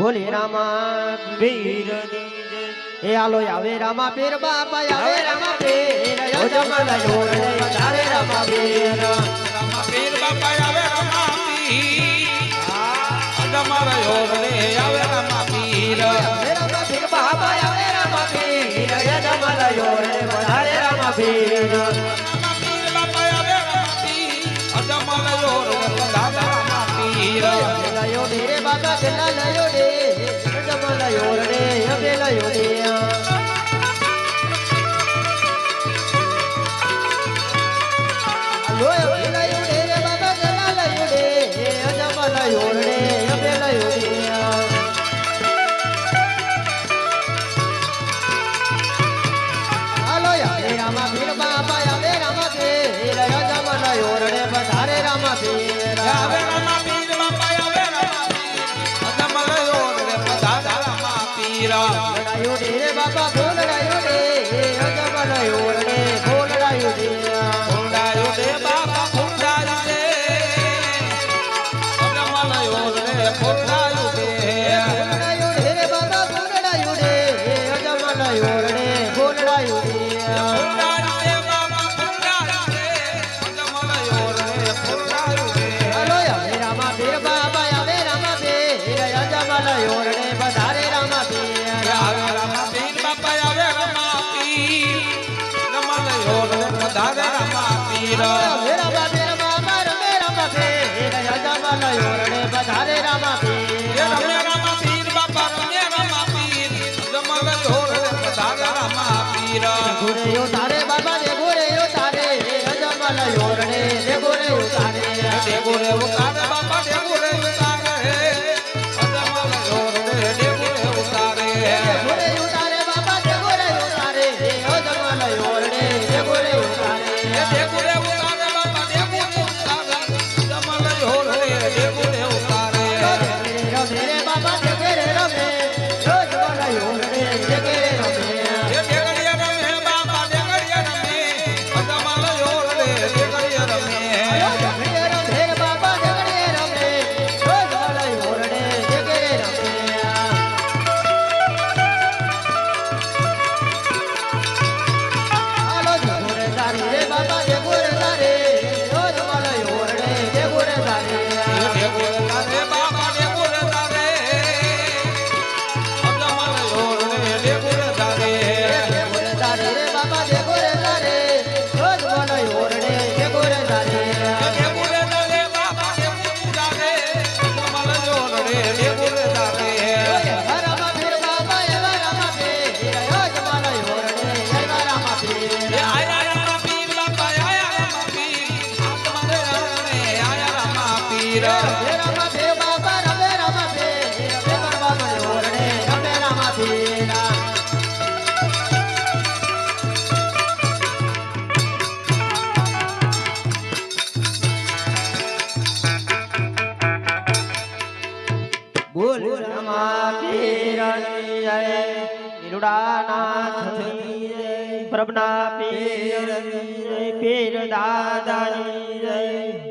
ભોલે રામા પીરની એ આલો આવે રામા પીર બાપા આવે રામા પીર રામા પીર. બાપા આવે રામા પીર. જમના યોર આવે રામા પીર. રામા પીર બાપા આવે રામા પીર એ યોર આવે રામા પીર. ગલાલાયો રે ડબલાયો રે અબેલાયો રે લોય અબેલાયો રે વીરા લડાયો રે ગોરે ઉતારે બાપા ડે ગોરે ઉતારે. માટી રણી જય નિરુડાનાથની જય પ્રભના પીરની પીર દાદાની જય